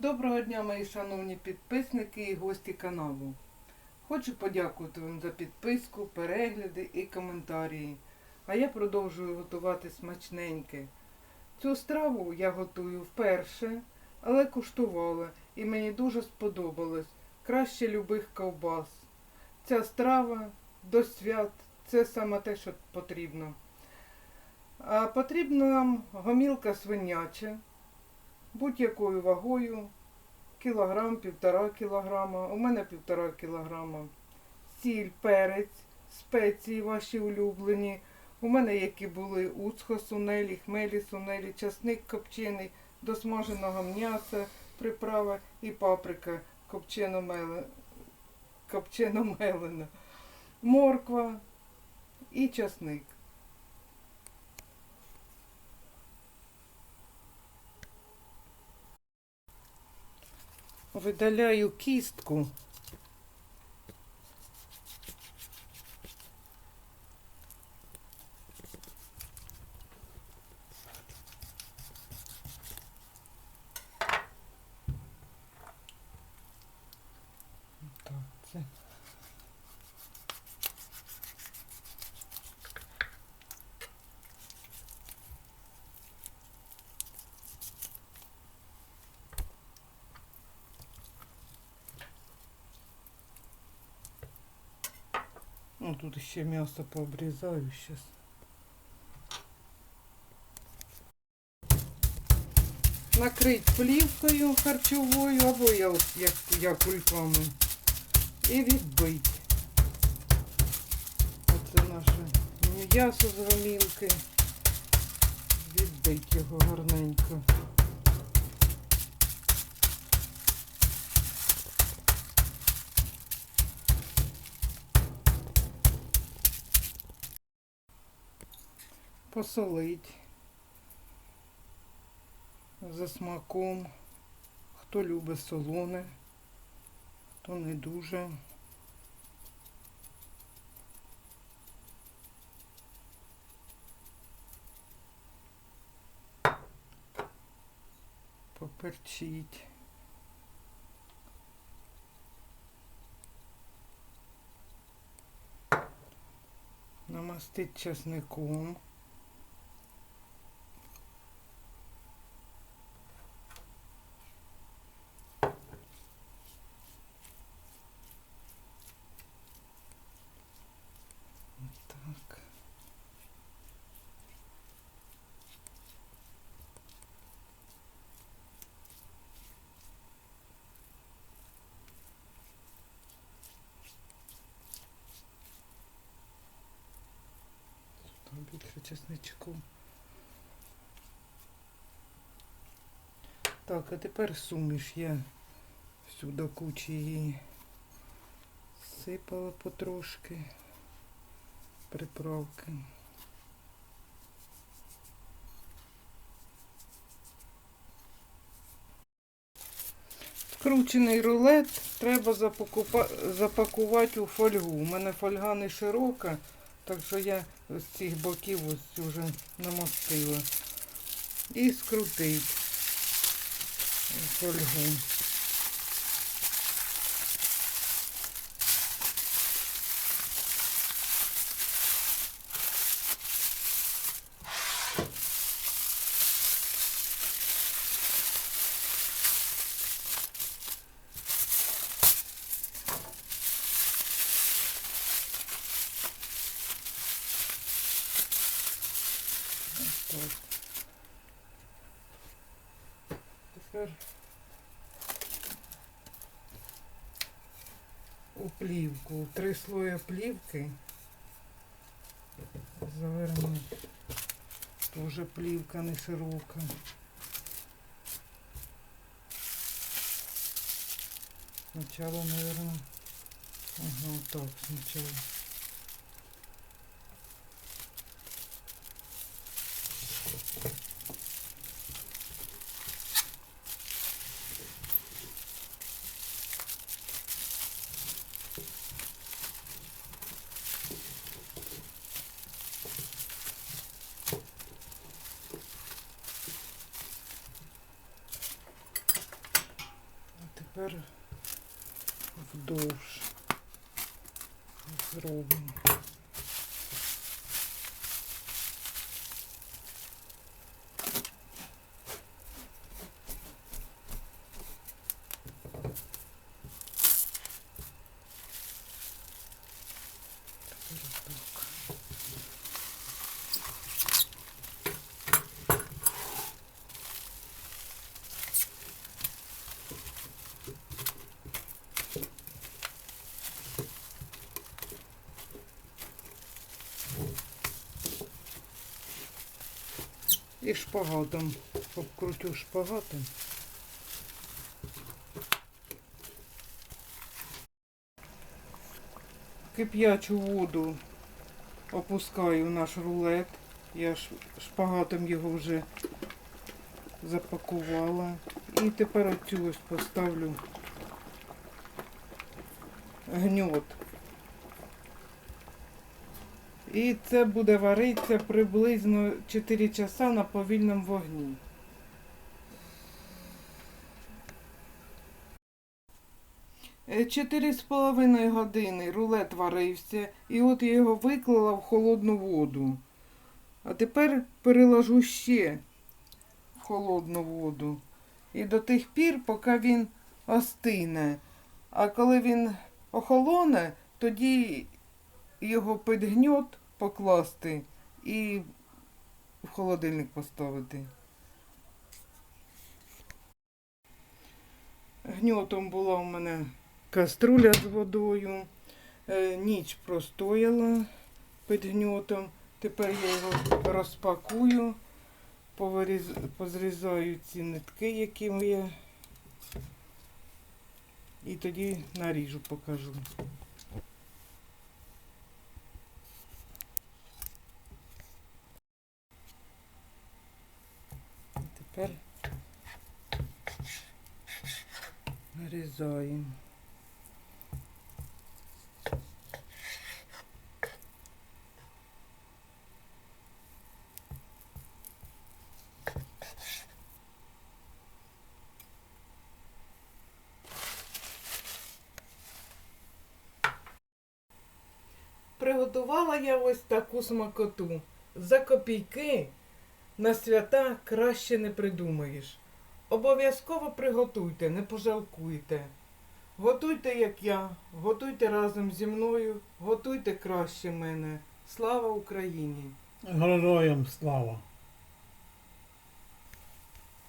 Доброго дня, мої шановні підписники і гості каналу. Хочу подякувати вам за підписку, перегляди і коментарі. А я продовжую готувати смачненьке. Цю страву я готую вперше, але куштувала і мені дуже сподобалось. Краще любих ковбас. Ця страва до свят це саме те, що потрібно. А потрібна нам гомілка свиняча будь-якою вагою, кілограм, півтора кілограма, у мене півтора кілограма, сіль, перець, спеції ваші улюблені. У мене які були уцхо, сунелі, хмелі, сунелі, часник копчений, до смаженого м'яса, приправа і паприка копчено-мелена, морква і часник. Видаляю кістку. Так, це. Ну, тут ще м'ясо пообрізаю зараз. Накрить плівкою харчовою або я, як, я кульками. І відбить. Оце наше м'ясо з гомілки. Відбить його гарненько. Посолить за смаком. Хто любить солоне, хто не дуже. Поперчить. Намастить чесником. Так. Чесничку. Так, а тепер суміш я всю до кучі її сипала потрошки приправки. Скручений рулет треба запакувати у фольгу. У мене фольга не широка, так що я з цих боків ось вже намостила. І скрутить фольгу. Так. Тепер у плівку. Три слої плівки. Завернуть. Тоже плівка не широка. Сначала, наверное, ага, так сначала. Тепер вдовж зробимо. Тепер так. І шпагатом обкрутю шпагатом. Кип'ячу воду опускаю в наш рулет. Я шпагатом його вже запакувала. І тепер оцю ось поставлю гньот. І це буде варитися приблизно 4 часа на повільному вогні. Е, Чотири з половиною години рулет варився, і от я його виклала в холодну воду. А тепер переложу ще в холодну воду. І до тих пір, поки він остине. А коли він охолоне, тоді його під гньот покласти і в холодильник поставити. Гньотом була у мене каструля з водою. Е, Ніч простояла під гньотом. Тепер я його розпакую, повиріз... позрізаю ці нитки, які є. І тоді наріжу, покажу. Тепер нарізаємо. Приготувала я ось таку смакоту. За копійки на свята краще не придумаєш. Обов'язково приготуйте, не пожалкуйте. Готуйте, як я, готуйте разом зі мною, готуйте краще мене. Слава Україні! Героям слава!